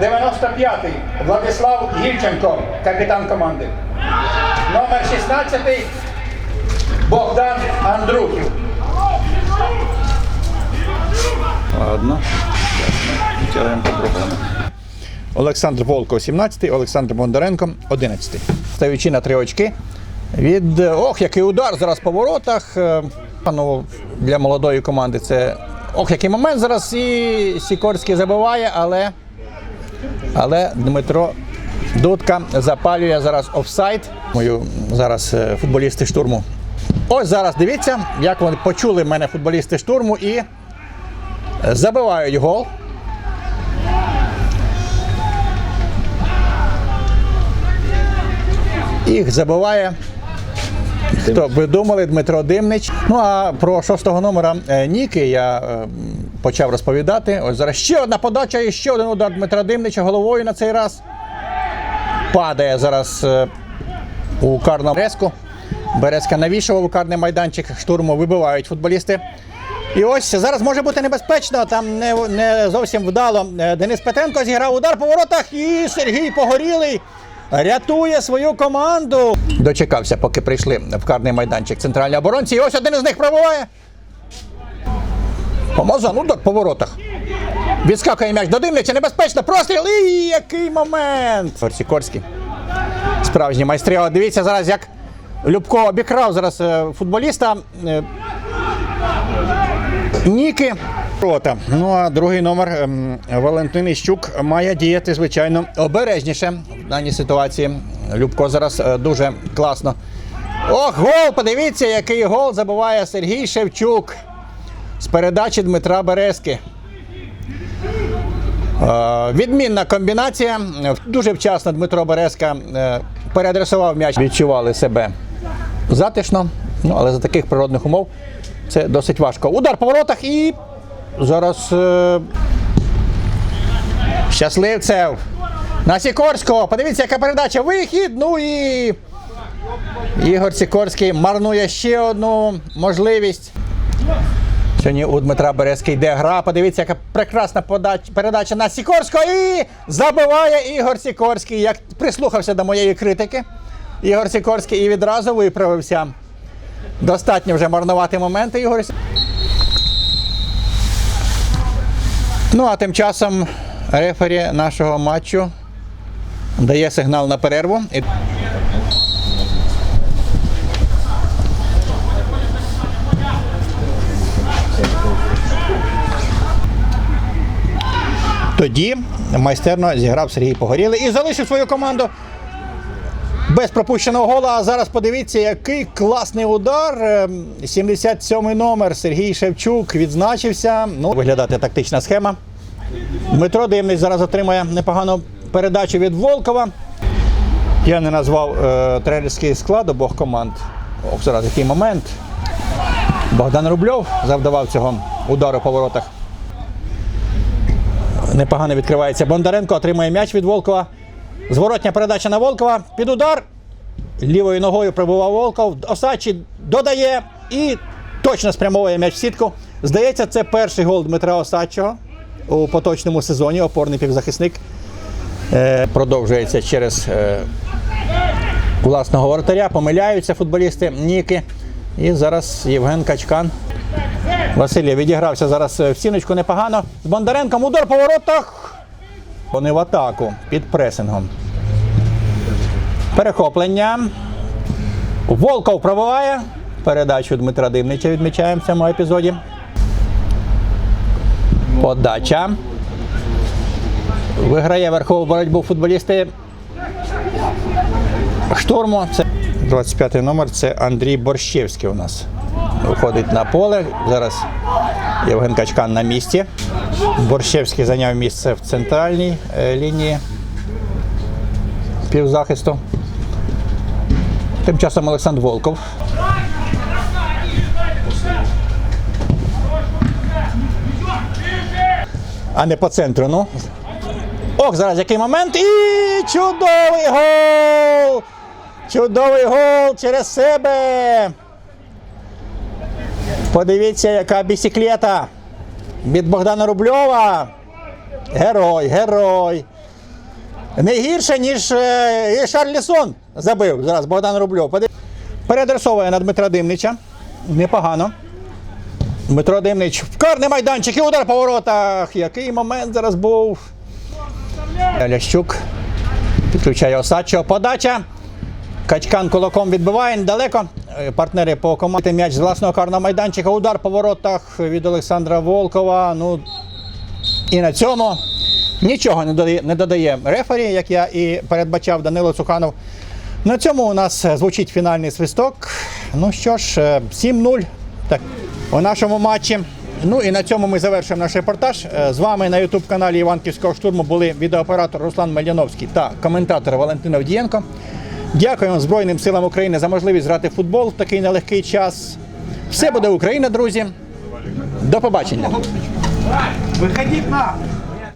95 Владислав Гільченко, капітан команди. Номер 16 Богдан Андрухів. Ладно. Олександр Волков 17, Олександр Бондаренко 11. Стаючи на три очки. Від ох, який удар зараз по воротах. Е, Ну, для молодої команди це ох, який момент зараз і Сікорський забиває, але, але Дмитро Дудка запалює зараз офсайд. Мою зараз е, футболісти штурму. Ось зараз дивіться, як вони почули мене футболісти штурму і е, забивають гол. Їх забиває. Хто ви думали, Дмитро Димнич. Ну а про шостого номера е, Ніки я е, почав розповідати. Ось зараз ще одна подача і ще один удар Дмитра Димнича головою на цей раз. Падає зараз е, у карному Березку. Березка навішував у карний майданчик штурму, вибивають футболісти. І ось зараз може бути небезпечно. Там не, не зовсім вдало. Денис Петенко зіграв удар по воротах і Сергій Погорілий рятує свою команду. Дочекався, поки прийшли в карний майданчик центральні оборонці. І ось один із них пробиває. Помазан удар по воротах. Відскакує м'яч до димниця, небезпечно, простріл і який момент! Сікорський. Справжні майстри. От дивіться зараз, як Любко обікрав зараз е, футболіста. е, Ніки. Рота. Ну а другий номер ем, Валентин Іщук має діяти, звичайно, обережніше даній ситуації. Любко зараз е, дуже класно. Ох, гол! Подивіться, який гол забиває Сергій Шевчук з передачі Дмитра Березки. Е, Відмінна комбінація. Дуже вчасно Дмитро Березка е, переадресував м'яч. Відчували себе затишно, ну, але за таких природних умов це досить важко. Удар по воротах і зараз щасливцев. На Сікорського. Подивіться, яка передача. Вихід. Ну і Ігор Сікорський марнує ще одну можливість. Сьогодні у Дмитра Березки йде гра. Подивіться, яка прекрасна передача на Сікорського. І забиває Ігор Сікорський. Як прислухався до моєї критики. Ігор Сікорський і відразу виправився. Достатньо вже марнувати моменти, Ігор. Ну а тим часом рефері нашого матчу дає сигнал на перерву. Тоді майстерно зіграв Сергій Погорілий і залишив свою команду без пропущеного гола. А зараз подивіться, який класний удар. Ем, 77-й номер Сергій Шевчук відзначився. Ну, виглядати тактична схема. Дмитро Димний зараз отримує непогану передачу від Волкова. Я не назвав е, тренерський склад обох команд. Ох, зараз який момент. Богдан Рубльов завдавав цього удару по воротах. Непогано відкривається Бондаренко, отримує м'яч від Волкова. Зворотня передача на Волкова. Під удар. Лівою ногою пробував Волков. Осадчий додає і точно спрямовує м'яч в сітку. Здається, це перший гол Дмитра Осадчого у поточному сезоні. Опорний півзахисник. Е, продовжується через е, власного воротаря. Помиляються футболісти Ніки. І зараз Євген Качкан. Василій відігрався зараз в стіночку непогано. З Бондаренком удар по воротах. Вони в атаку під пресингом. Перехоплення. Волков пробиває. Передачу Дмитра Димнича відмічаємо в цьому епізоді. Подача. Виграє верхову боротьбу футболісти штурму. Це 25-й номер це Андрій Борщевський у нас. Виходить на поле. Зараз Євген Качкан на місці. Борщевський зайняв місце в центральній е, лінії півзахисту. Тим часом Олександр Волков. А не по центру, ну. Ох, зараз який момент. І чудовий гол! Чудовий гол через себе. Подивіться, яка бісіклета від Богдана Рубльова. Герой, герой. Не гірше, ніж е, Шарлісон забив. Зараз Богдан Рубльов. Подив- Переадресовує на Дмитра Димнича. Непогано. Дмитро Димнич. Карний майданчик і удар по воротах. Який момент зараз був. Лящук. Підключає Осадчого. Подача. Качкан кулаком відбиває недалеко. Е, Партнери по команді м'яч з власного карного майданчика. Удар по воротах від Олександра Волкова. Ну і на цьому нічого не додає, не додає рефері, як я і передбачав Данило Цуханов. На цьому у нас е, звучить фінальний свисток. Ну що ж, е, 7-0 так, у нашому матчі. Ну і на цьому ми завершуємо наш репортаж. Е, З вами на Ютуб каналі Іванківського штурму були відеооператор Руслан Мельяновський та коментатор Валентин Авдієнко. Дякуємо Збройним силам України за можливість грати в футбол в такий нелегкий час. Все буде Україна, друзі. До побачення. Виходіть на!